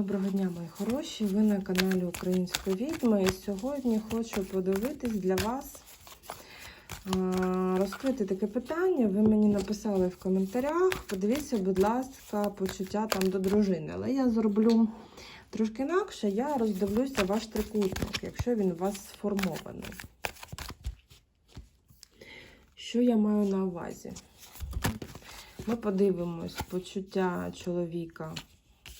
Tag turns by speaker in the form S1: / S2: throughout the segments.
S1: Доброго дня, мої хороші! Ви на каналі Української відьми. І сьогодні хочу подивитись для вас, розкрити таке питання. Ви мені написали в коментарях. Подивіться, будь ласка, почуття там до дружини. Але я зроблю трошки інакше, я роздивлюся ваш трикутник, якщо він у вас сформований. Що я маю на увазі? Ми подивимось почуття чоловіка.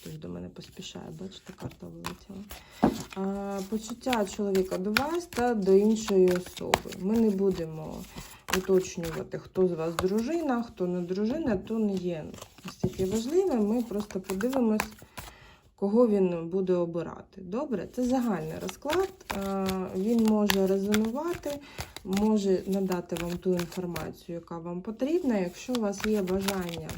S1: Хтось до мене поспішає, бачите, карта вилетіла. А, почуття чоловіка до вас та до іншої особи. Ми не будемо уточнювати, хто з вас дружина, хто не дружина, то не є настільки важливим. Ми просто подивимось, кого він буде обирати. Добре, це загальний розклад. А, Він може резонувати, може надати вам ту інформацію, яка вам потрібна. Якщо у вас є бажання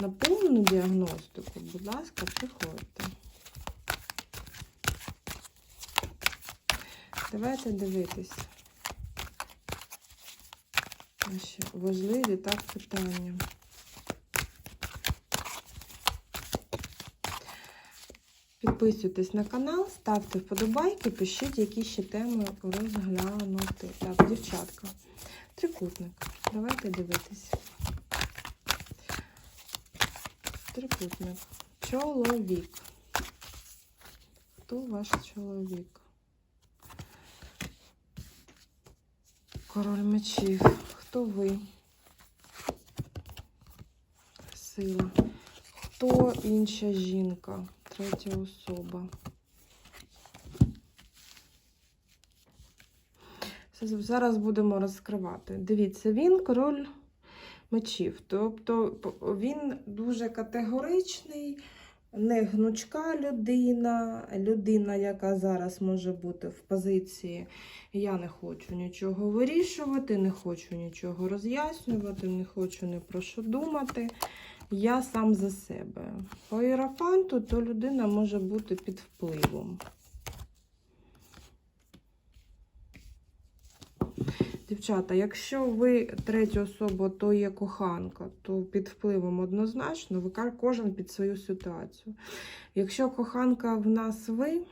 S1: на повну діагностику, будь ласка, приходьте. Давайте дивитись. Наші важливі так питання. Підписуйтесь на канал, ставте вподобайки, пишіть, які ще теми розглянути. Так, дівчатка. Трикутник. Давайте дивитись. Трикутник. Чоловік. Хто ваш чоловік? Король мечів. Хто ви? Сила. Хто інша жінка? Третя особа. Зараз будемо розкривати. Дивіться, він король мечів. Тобто він дуже категоричний, не гнучка людина, людина, яка зараз може бути в позиції я не хочу нічого вирішувати, не хочу нічого роз'яснювати, не хочу ні про що думати. Я сам за себе. По іерофанту, то людина може бути під впливом. Дівчата, якщо ви третя особа, то є коханка, то під впливом однозначно, ви кожен під свою ситуацію. Якщо коханка в нас ви,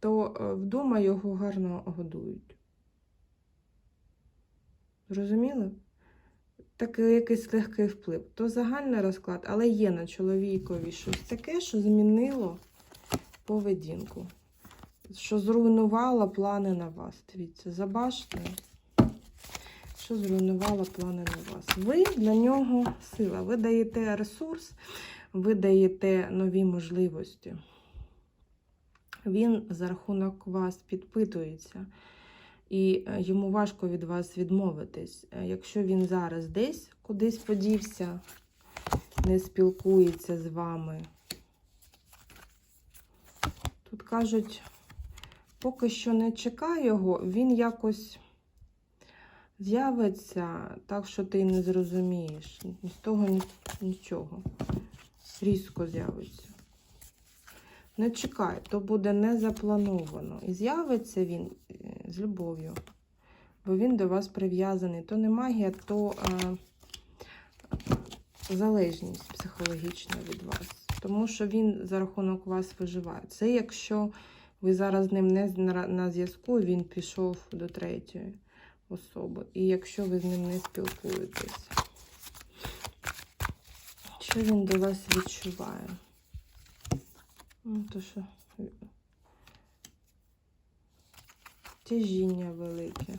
S1: то е, вдома його гарно годують. Зрозуміли? Такий якийсь легкий вплив. То загальний розклад, але є на чоловікові щось таке, що змінило поведінку, що зруйнувало плани на вас. Дивіться, за башнею що зруйнувало плани на вас. Ви для нього сила. Ви даєте ресурс, ви даєте нові можливості. Він за рахунок вас підпитується, і е, йому важко від вас відмовитись. Е, Якщо він зараз десь кудись подівся, не спілкується з вами. Тут кажуть, поки що не чекай його, він якось з'явиться так, що ти не зрозумієш. Ні з того, ні, нічого. Різко з'явиться. Не чекай, то буде не заплановано. І з'явиться він е, з любов'ю, бо він до вас прив'язаний. То не магія, то е, залежність психологічна від вас. Тому що він за рахунок вас виживає. Це якщо ви зараз з ним не на, зв'язку, він пішов до третьої особи. І якщо ви з ним не спілкуєтесь, що він до вас відчуває? Ну, то що тяжіння велике.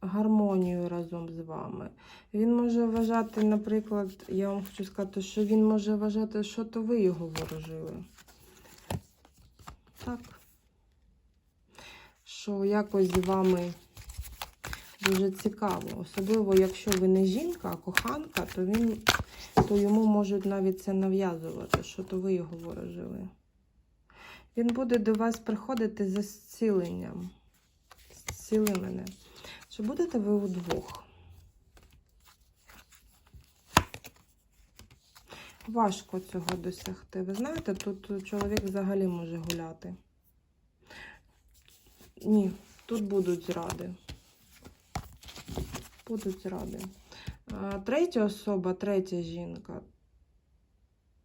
S1: Гармонію разом з вами. Він може вважати, наприклад, я вам хочу сказати, що він може вважати, що то ви його ворожили. Так що якось з вами дуже цікаво. Особливо, якщо ви не жінка, а коханка, то він, то йому можуть навіть це нав'язувати, що то ви його ворожили. Він буде до вас приходити за зціленням. Зціли мене. Чи будете ви удвох? Важко цього досягти. Ви знаєте, тут чоловік взагалі може гуляти. Ні, тут будуть зради. Будуть зради. Третя особа, третя жінка.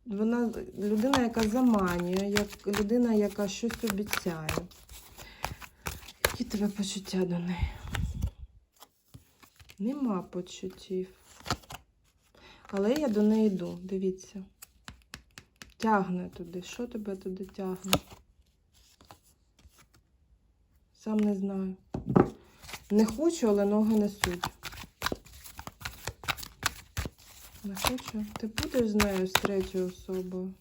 S1: вона людина, яка заманює, як людина, яка щось обіцяє. Які тебе почуття до неї? Нема почуттів. Але я до неї йду, дивіться. Тягне туди. Що тебе туди тягне? Сам не знаю. Не хочу, але ноги несуть. Не хочу. Ти будеш з нею з третьою особою?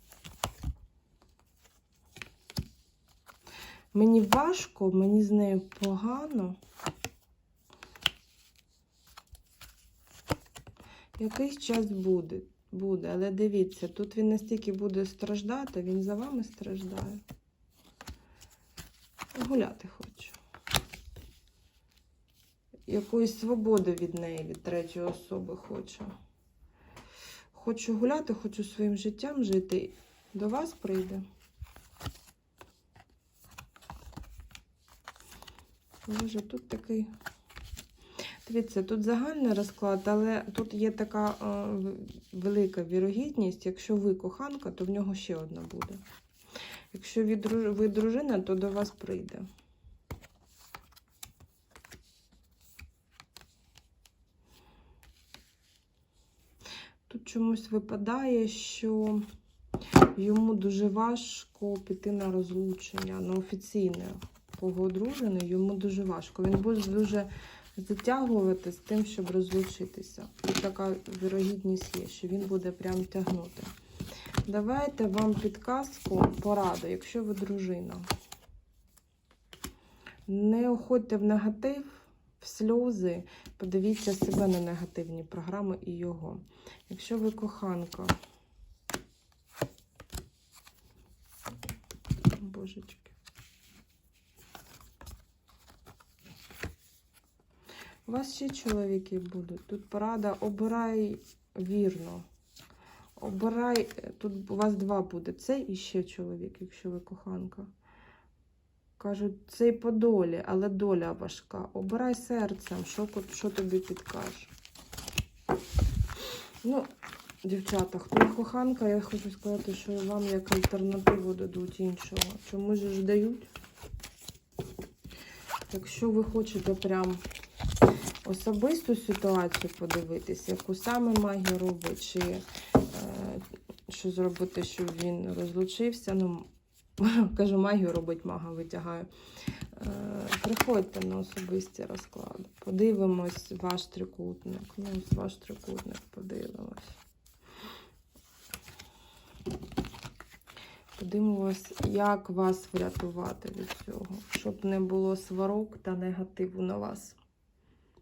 S1: Мені важко, мені з нею погано. Якийсь час буде, буде, але дивіться, тут він настільки буде страждати, він за вами страждає. Гуляти хочу. Якоїсь свободи від неї, від третьої особи хочу. Хочу гуляти, хочу своїм життям жити. До вас прийде. Боже, тут такий. Дивіться, тут загальний розклад, але тут є така е, велика вірогідність. Якщо ви коханка, то в нього ще одна буде. Якщо ви дружина, то до вас прийде. Тут чомусь випадає, що йому дуже важко піти на розлучення, на офіційне кого йому дуже важко. Він буде дуже затягувати з тим, щоб розлучитися. І така вірогідність є, що він буде прям тягнути. Давайте вам підказку, пораду, якщо ви дружина. Не уходьте в негатив, в сльози, подивіться себе на негативні програми і його. Якщо ви коханка. Божечки. У вас ще чоловіки будуть. Тут порада обирай вірно. Обирай, тут у вас два буде. Цей і ще чоловік, якщо ви коханка. Кажуть, цей по долі, але доля важка. Обирай серцем, що, що тобі підкаже. Ну, дівчата, хто коханка, я хочу сказати, що вам як альтернативу дадуть іншого. Чому ж дають? Якщо ви хочете прям особисту ситуацію подивитись, яку саме магію робить, чи е, що зробити, щоб він розлучився. Ну, кажу, магію робить мага, витягаю. Е, приходьте на особисті розклади. Подивимось ваш трикутник. Ну, ваш трикутник подивимось. Подивимось, як вас врятувати від цього, щоб не було сварок та негативу на вас.